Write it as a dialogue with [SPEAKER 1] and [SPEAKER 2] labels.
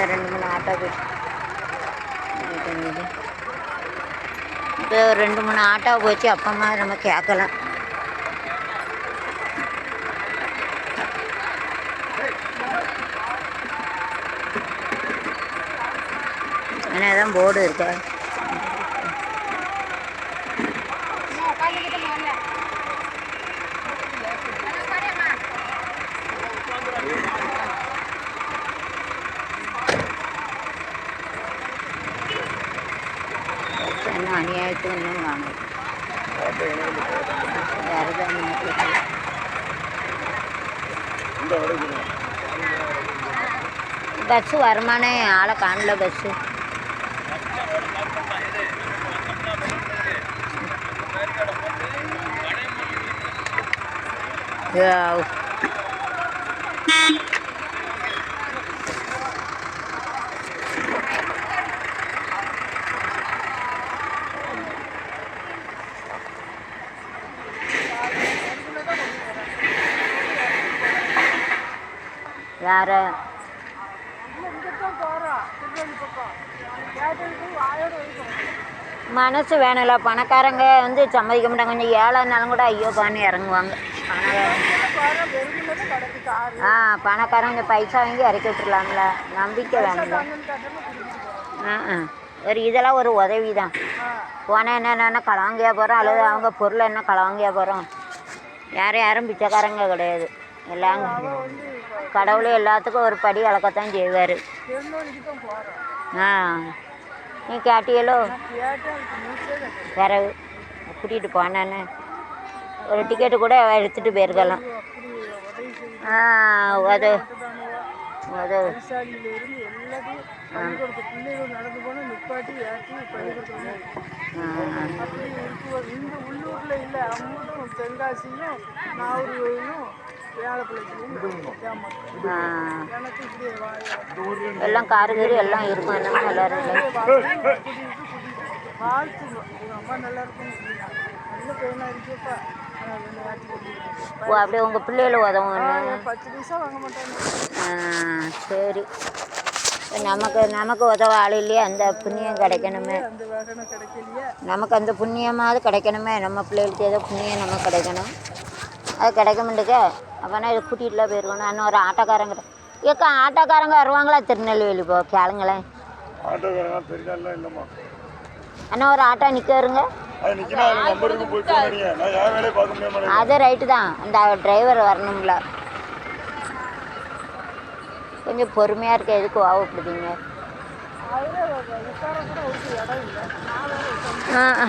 [SPEAKER 1] இந்த ரெண்டு மூணு ஆட்டோ போச்சு இப்போ ஒரு ரெண்டு மூணு ஆட்டோ போச்சு அப்பமா நம்ம கேட்கலாம் ஆனால் தான் போர்டு இருக்கா? இன்னும் அநியாயத்துக்கு இன்னும் வாங்க வேறு தான் பஸ்ஸு வருமானே ஆளை காணல பஸ்ஸு Yeah. யார? மனசு வேணும்ல. பணக்காரங்க வந்து சம்மதிக்க மாட்டாங்க. கொஞ்சம் ஏழைனாலும் கூட ஐயோ பான்னு இறங்குவாங்க. ஆ பணக்காரங்க பைசா வாங்கி இறக்கி விட்டுருலாம்ல நம்பிக்கை வேணும்ல. ஆ ஆ. ஒரு இதெல்லாம் ஒரு உதவி தான் போனால் என்னென்ன கலவாங்கியா போகிறோம் அல்லது அவங்க பொருளை என்ன கலவாங்கியா போகிறோம் யாரும் யாரும் பிச்சைக்காரங்க கிடையாது. எல்லாம் கடவுளே எல்லாத்துக்கும் ஒரு படி அளக்கத்தான் செய்வார். ஆ. நீ கேட்டியலோ? பிறகு கூட்டிகிட்டு போனேன்னு ஒரு டிக்கெட்டு கூட எடுத்துகிட்டு போயிருக்கலாம். ஆ
[SPEAKER 2] அது அது. உள்ளூரில் இல்லை அம்மனும் தென்காசியும் நாகூர்லையும்
[SPEAKER 1] எல்லாம் காரு எல்லாம் இருக்கும். என்னமோ நல்லா இருக்கு ஓ அப்படியே உங்கள் பிள்ளைகள் உதவும் சரி. நமக்கு நமக்கு உதவ ஆள் இல்லையே? அந்த புண்ணியம் கிடைக்கணுமே.
[SPEAKER 2] அந்த வாகனம் கிடைக்கலையே.
[SPEAKER 1] நமக்கு அந்த புண்ணியமாவது கிடைக்கணுமே. நம்ம பிள்ளைகளுக்கு ஏதோ புண்ணியம் நமக்கு கிடைக்கணும். அது கிடைக்க மாட்டேங்க அப்போனா இது கூட்டிகிட்டுலாம் போயிருக்கணும் இன்னும் ஒரு ஆட்டோக்காரங்க ஏக்கா ஆட்டோக்காரங்க வருவாங்களா திருநெல்வேலி போ கேளுங்களேன்.
[SPEAKER 3] ஆட்டோக்காரங்க பெரியாலாம் இல்லைம்மா.
[SPEAKER 1] அண்ணா ஒரு ஆட்டோ நிற்கருங்க
[SPEAKER 3] அது நிற்கினா அது
[SPEAKER 1] ரைட்டு தான். அந்த டிரைவர் வரணும்ல. கொஞ்சம் பொறுமையாக இருக்க எதுக்கு
[SPEAKER 2] வேறு
[SPEAKER 1] ஆ ஆ.